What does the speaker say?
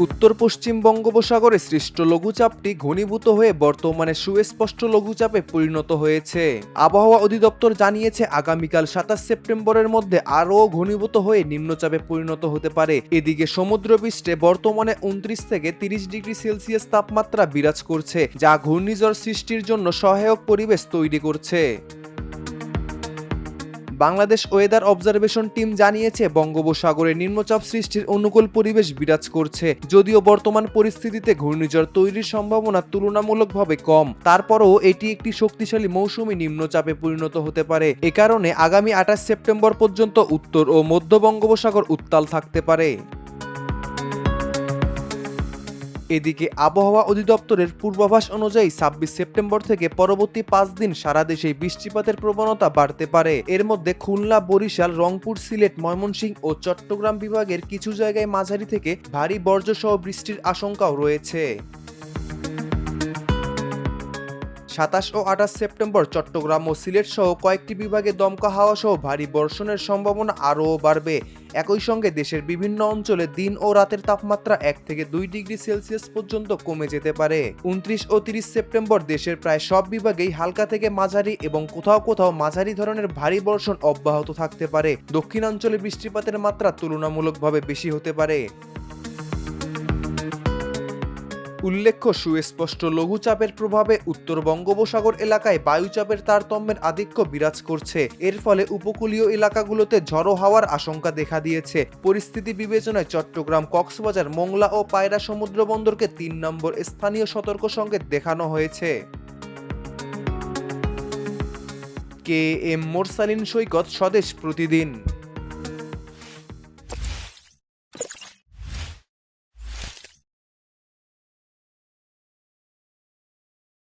উত্তর পশ্চিম বঙ্গোপসাগরে সৃষ্ট লঘুচাপটি ঘনীভূত হয়ে বর্তমানে সুস্পষ্ট লঘুচাপে পরিণত হয়েছে। আবহাওয়া অধিদপ্তর জানিয়েছে, আগামীকাল সাতাশ সেপ্টেম্বরের মধ্যে আরও ঘনীভূত হয়ে নিম্নচাপে পরিণত হতে পারে। এদিকে সমুদ্রপৃষ্ঠে বর্তমানে উনত্রিশ থেকে তিরিশ ডিগ্রি সেলসিয়াস তাপমাত্রা বিরাজ করছে, যা ঘূর্ণিঝড় সৃষ্টির জন্য সহায়ক পরিবেশ তৈরি করছে। বাংলাদেশ ওয়েদার অবজারভেশন টিম জানিয়েছে বঙ্গোপসাগরে নিম্নচাপ সৃষ্টির অনুকূল পরিবেশ বিরাজ করছে। যদিও বর্তমান পরিস্থিতিতে ঘূর্ণিঝড় তৈরির সম্ভাবনা তুলনামূলকভাবে কম। তারপরও এটি একটি শক্তিশালী মৌসুমি নিম্নচাপে পরিণত হতে পারে। এ কারণে আগামী আঠাশ সেপ্টেম্বর পর্যন্ত উত্তর ও মধ্য বঙ্গোপসাগর উত্তাল থাকতে পারে। এদিকে আবহাওয়া অধিদপ্তরের পূর্বাভাস অনুযায়ী ছাব্বিশ সেপ্টেম্বর থেকে পরবর্তী পাঁচ দিন সারা দেশে বৃষ্টিপাতের প্রবণতা বাড়তে পারে। এর মধ্যে খুলনা, বরিশাল, রংপুর, সিলেট, ময়মনসিংহ ও চট্টগ্রাম বিভাগের কিছু জায়গায় মাঝারি থেকে ভারী বর্জ্যসহ বৃষ্টির আশঙ্কাও রয়েছে। সাতাশ ও আঠাশ সেপ্টেম্বর চট্টগ্রাম ও সিলেট সহ কয়েকটি বিভাগে দমকা হাওয়া সহ ভারী বর্ষণের সম্ভাবনা আরও বাড়বে। একই সঙ্গে দেশের বিভিন্ন অঞ্চলে দিন ও রাতের তাপমাত্রা এক থেকে দুই ডিগ্রি সেলসিয়াস পর্যন্ত কমে যেতে পারে। উনত্রিশ ও তিরিশ সেপ্টেম্বর দেশের প্রায় সব বিভাগেই হালকা থেকে মাঝারি এবং কোথাও কোথাও মাঝারি ধরনের ভারী বর্ষণ অব্যাহত থাকতে পারে। দক্ষিণাঞ্চলে বৃষ্টিপাতের মাত্রা তুলনামূলকভাবে বেশি হতে পারে। উল্লেখ্য, সুস্পষ্ট লঘুচাপের প্রভাবে উত্তর বঙ্গোপসাগর এলাকায় বায়ুচাপের তারতম্যের আধিক্য বিরাজ করছে। এর ফলে উপকূলীয় এলাকাগুলোতে ঝড়ো হাওয়ার আশঙ্কা দেখা দিয়েছে। পরিস্থিতি বিবেচনায় চট্টগ্রাম, কক্সবাজার, মোংলা ও পায়রা সমুদ্র বন্দরকে তিন নম্বর স্থানীয় সতর্ক সংকেত দেখানো হয়েছে। কে এম মোরসালিন সৈকত স্বদেশ প্রতিদিন।